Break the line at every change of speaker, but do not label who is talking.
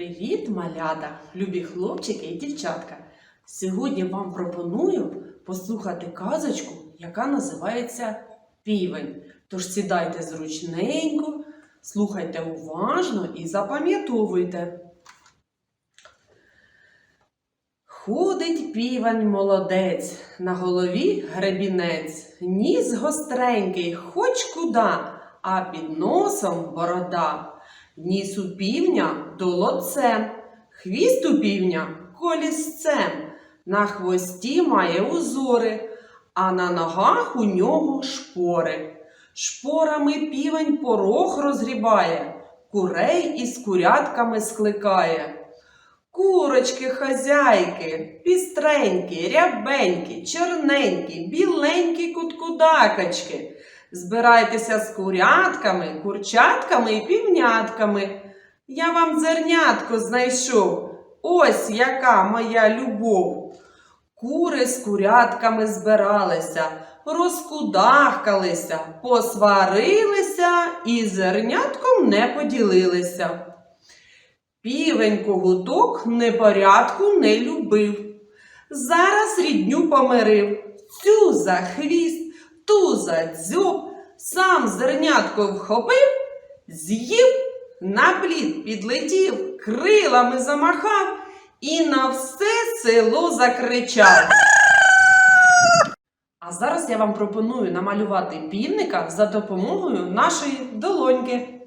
Привіт, малята, любі хлопчики і дівчатка. Сьогодні вам пропоную послухати казочку, яка називається Півень. Тож сідайте зручненько, слухайте уважно і запам'ятовуйте. Ходить півень молодець, на голові гребінець, ніс гостренький, хоч куда, а під носом борода. Ніс у півня долоцем, хвіст у півня колісцем, на хвості має узори, а на ногах у нього шпори. Шпорами півень порог розгрібає, курей із курятками скликає. Курочки, хазяйки, пістренькі, рябенькі, чорненькі, біленькі куткудакачки. Збирайтеся з курятками, курчатками і півнятками. Я вам зернятко знайшов. Ось яка моя любов. Кури з курятками збиралися, розкудахкалися, посварилися і зернятком не поділилися. Півень когуток непорядку не любив. Зараз рідню помирив, цю за хвіст, ту за дзьоб, сам зернятко вхопив, з'їв, на плід підлетів, крилами замахав і на все село закричав. А зараз я вам пропоную намалювати півника за допомогою нашої долоньки.